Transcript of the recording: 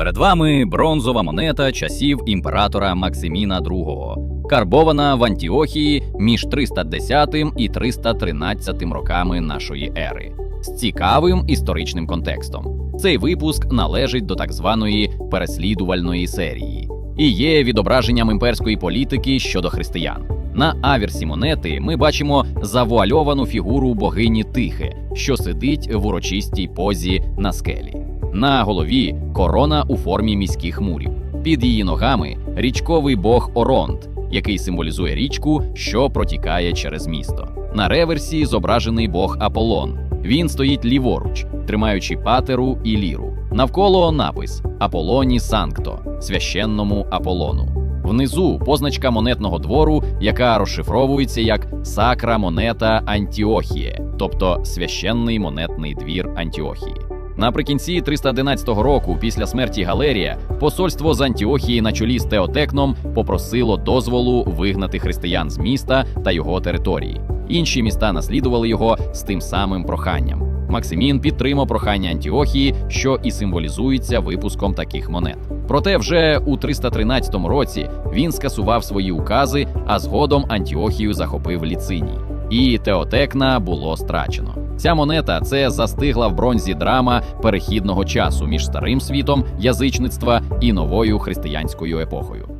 Перед вами бронзова монета часів імператора Максиміна II, карбована в Антіохії між 310 і 313 роками нашої ери, з цікавим історичним контекстом. Цей випуск належить до так званої переслідувальної серії і є відображенням імперської політики щодо християн. На аверсі монети ми бачимо завуальовану фігуру богині Тихи, що сидить в урочистій позі на скелі. На голові корона у формі міських мурів. Під її ногами річковий бог Оронт, який символізує річку, що протікає через місто. На реверсі зображений бог Аполлон. Він стоїть ліворуч, тримаючи патеру і ліру. Навколо напис Аполлоні Санкто, священному Аполлону. Внизу позначка монетного двору, яка розшифровується як Сакра монета Антіохіє, тобто священний монетний двір Антіохії. Наприкінці 311 року, після смерті Галерія, посольство з Антіохії на чолі з Теотекном попросило дозволу вигнати християн з міста та його території. Інші міста наслідували його з тим самим проханням. Максимін підтримав прохання Антіохії, що і символізується випуском таких монет. Проте вже у 313 році він скасував свої укази, а згодом Антіохію захопив Ліциній. І Теотекна було страчено. Ця монета це застигла в бронзі драма перехідного часу між старим світом язичництва і новою християнською епохою.